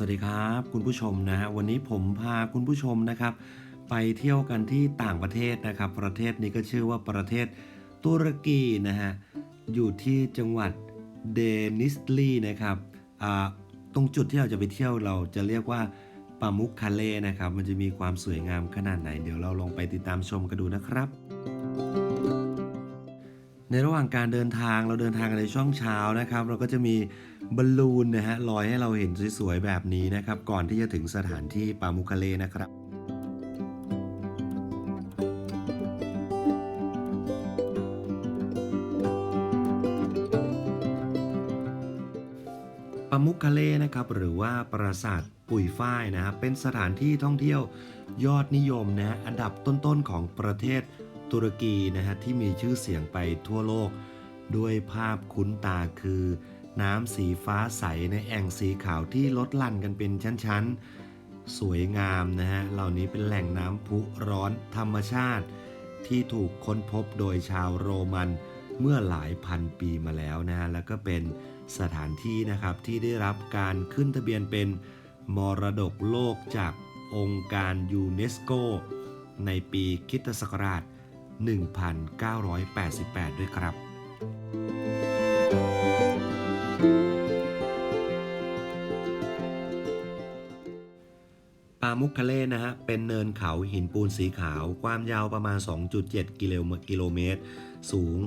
สวัสดีครับคุณผู้ชมนะฮะวันนี้ผมพาคุณผู้ชมนะครับ ไปเที่ยวกันที่ต่างประเทศนะครับ ประเทศนี้ก็ชื่อว่าประเทศตุรกีนะฮะอยู่ที่จังหวัดเดนิสลีนะครับตรงจุดที่เราจะไปเที่ยวเราจะเรียกว่าปามุกคาเล่นะครับ มันจะมีความสวยงามขนาดไหน เดี๋ยวเราลองไปติดตามชมกันดูนะครับ ในระหว่างการเดินทางเราเดินทางในช่วงเช้านะครับ เราก็จะมี บอลลูนนะฮะลอยให้เราเห็นสวยๆแบบนี้นะครับ ก่อนที่จะถึงสถานที่ปามุคาเลนะครับปามุคาเลนะครับหรือว่าปราสาทปุยฝ้ายนะครับเป็นสถานที่ท่องเที่ยวยอดนิยมนะฮะอันดับต้นๆของประเทศตุรกีนะฮะที่มีชื่อเสียงไปทั่วโลก ด้วยภาพคุ้นตาคือ น้ำสีฟ้าใสในแอ่งสีขาวที่ลดหลั่นกันเป็นชั้นๆ สวยงามนะฮะ เหล่านี้เป็นแหล่งน้ำพุร้อนธรรมชาติ ที่ถูกค้นพบโดยชาวโรมันเมื่อหลายพันปีมาแล้วนะฮะ แล้วก็เป็นสถานที่นะครับที่ได้รับการขึ้นทะเบียนเป็นมรดกโลกจากองค์การยูเนสโก ในปีคิตศักราช 1988 ด้วยครับามุกคาเลนะฮะ เป็นเนินเขาหินปูนสีขาว ความยาวประมาณ 2.7กิโลกิโลเมตร สูง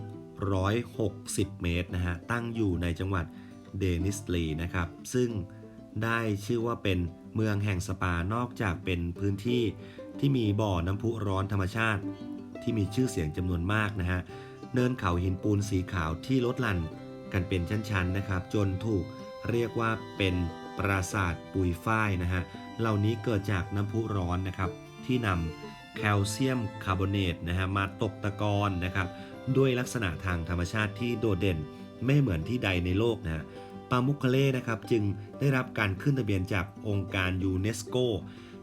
160 เมตรนะฮะ ตั้งอยู่ในจังหวัดเดนิสลีนะครับ ซึ่งได้ชื่อว่าเป็นเมืองแห่งสปานอกจากเป็นพื้นที่ที่มีบ่อน้ำพุร้อนธรรมชาติ ที่มีชื่อเสียงจำนวนมากนะฮะ เนินเขาหินปูนสีขาวที่ลดหลั่นกันเป็นชั้นๆนะครับ จนถูกเรียกว่าเป็น ปราสาทปุยฝ้ายนะฮะ เหล่านี้เกิดจากน้ำพุร้อนนะครับ ที่นำแคลเซียมคาร์บอเนตนะฮะมาตกตะกอนนะครับ ด้วยลักษณะทางธรรมชาติที่โดดเด่นไม่เหมือนที่ใดในโลกนะฮะปามุคาเล่นะครับจึงได้รับการขึ้นทะเบียนจากองค์การยูเนสโก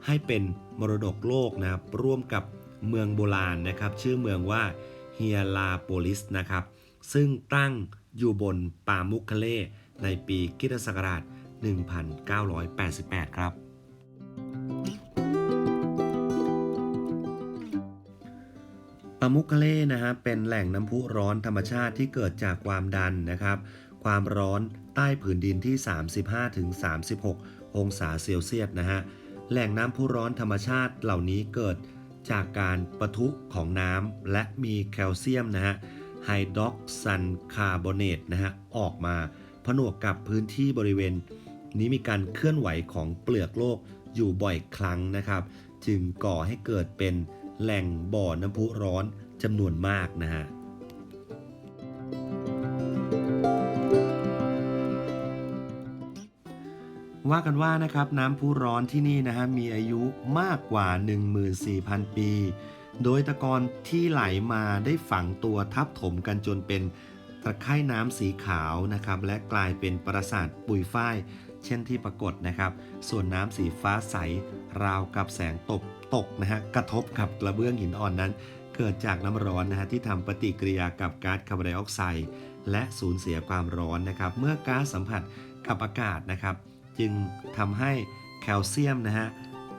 ให้เป็นมรดกโลกนะครับร่วมกับเมืองโบราณนะครับ ชื่อเมืองว่าเฮียลาโปลิสนะครับ ซึ่งตั้งอยู่บนปามุคาเล่ในปีคิศักราช 1988 ครับ ปามุกกะเล่นะฮะเป็นแหล่งน้ำพุร้อนธรรมชาติที่เกิดจากความดันนะครับ ความร้อนใต้ผืนดินที่ 35-36 องศาเซลเซียสนะฮะ แหล่งน้ำพุร้อนธรรมชาติเหล่านี้เกิดจากการประทุของน้ำและมีแคลเซียมนะฮะไฮดรอกซันคาร์บอเนตนะฮะออกมาผนวกกับพื้นที่บริเวณ นี้มีการเคลื่อนไหวของเปลือกโลกอยู่บ่อยครั้งนะครับ จึงก่อให้เกิดเป็นแหล่งบ่อน้ำพุร้อนจำนวนมากนะฮะว่ากันว่านะครับน้ำพุร้อนที่นี่นะฮะมีอายุมากกว่า 14,000 ปี โดยตะกอนที่ไหลมาได้ฝังตัวทับถมกันจนเป็นตะไคร่น้ำสีขาวนะครับและกลายเป็นปราสาทปุยฝ้าย เช่นที่ปรากฏนะครับ ส่วนน้ำสีฟ้าใสราวกับแสงตกตกนะฮะกระทบกับกระเบื้องหินอ่อนนั้น เกิดจากน้ำร้อนนะฮะที่ทำปฏิกิริยากับก๊าซคาร์บอนไดออกไซด์และสูญเสียความร้อนนะครับ เมื่อก๊าซสัมผัสกับอากาศนะครับ จึงทำให้แคลเซียมนะฮะ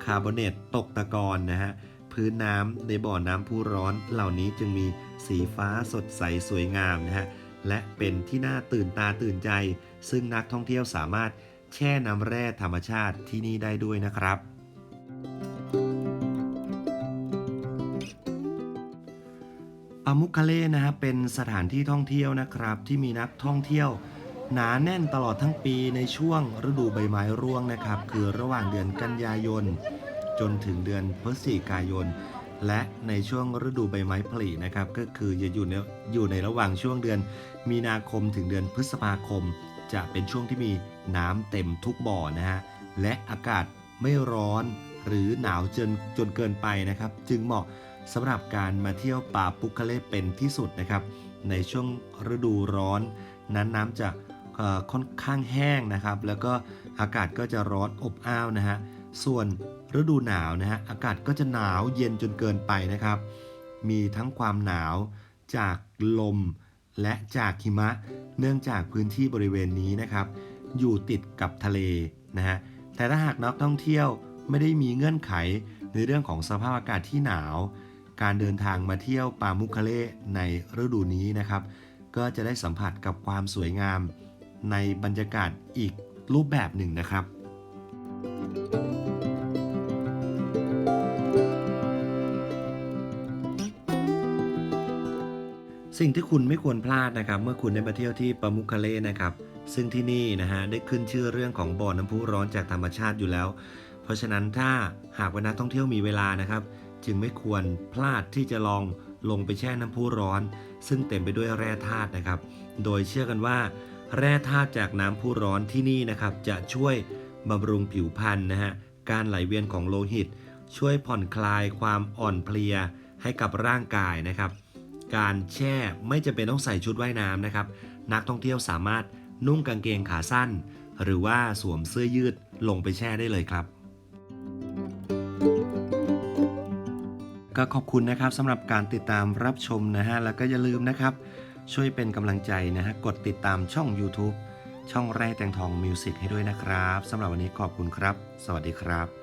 คาร์บอเนตตกตะกอนนะฮะพื้นน้ำในบ่อน้ำพุร้อนเหล่านี้จึงมีสีฟ้าสดใสสวยงามนะฮะและเป็นที่น่าตื่นตาตื่นใจ ซึ่งนักท่องเที่ยวสามารถ แช่น้ำแร่ธรรมชาติที่นี่ได้ด้วยนะครับปามุคคาเล่นะฮะเป็นสถานที่ท่องเที่ยวนะครับ ที่มีนักท่องเที่ยวหนาแน่นตลอดทั้งปีในช่วงฤดูใบไม้ร่วงนะครับ คือระหว่างเดือนกันยายน จนถึงเดือนพฤศจิกายน และในช่วงฤดูใบไม้ผลินะครับ ก็คือจะอยู่ในอยู่ในระหว่างช่วงเดือน มีนาคมถึงเดือนพฤษภาคม จะเป็นช่วงที่มี น้ำเต็มทุกบ่อนะฮะและอากาศไม่ร้อนหรือหนาวจนจนเกินไปนะครับ จึงเหมาะสำหรับการมาเที่ยวป่าปุคาเล่เป็นที่สุดนะครับ ในช่วงฤดูร้อน นั้นน้ำจะค่อนข้างแห้งนะครับ แล้วก็อากาศก็จะร้อนอบอ้าวนะฮะส่วนฤดูหนาวนะฮะอากาศก็จะหนาวเย็นจนเกินไปนะครับ มีทั้งความหนาวจากลมและจากหิมะ เนื่องจากพื้นที่บริเวณนี้นะครับ อยู่ติดกับทะเลนะฮะ แต่ถ้าหากนักท่องเที่ยวไม่ได้มีเงื่อนไขในเรื่องของสภาพอากาศที่หนาว การเดินทางมาเที่ยวปามุคเลในฤดูนี้นะครับ ก็จะได้สัมผัสกับความสวยงามในบรรยากาศอีกรูปแบบหนึ่งนะครับ สิ่งที่คุณไม่ควรพลาดนะครับ เมื่อคุณได้มาเที่ยวที่ปามุคเลนะครับ ซึ่งที่นี่นะฮะได้ขึ้นชื่อเรื่องของบ่อน้ำพุร้อนจากธรรมชาติอยู่แล้ว เพราะฉะนั้นถ้าหากว่านักท่องเที่ยวมีเวลานะครับ จึงไม่ควรพลาดที่จะลองลงไปแช่น้ำพุร้อน ซึ่งเต็มไปด้วยแร่ธาตุนะครับ โดยเชื่อกันว่า แร่ธาตุจากน้ำพุร้อนที่นี่นะครับ จะช่วยบำรุงผิวพรรณนะฮะการไหลเวียนของโลหิต ช่วยผ่อนคลายความอ่อนเพลียให้กับร่างกายนะครับ การแช่ไม่จำเป็นต้องใส่ชุดว่ายน้ำนะครับ นักท่องเที่ยวสามารถ นุ่งกางเกงขาสั้น หรือว่าสวมเสื้อยืดลงไปแช่ได้เลยครับ ก็ขอบคุณนะครับสำหรับการติดตามรับชมนะฮะ แล้วก็อย่าลืมนะครับ ช่วยเป็นกำลังใจนะฮะ กดติดตามช่อง YouTube ช่องไร่แตงทองมิวสิกให้ด้วยนะครับสำหรับวันนี้ขอบคุณครับ สวัสดีครับ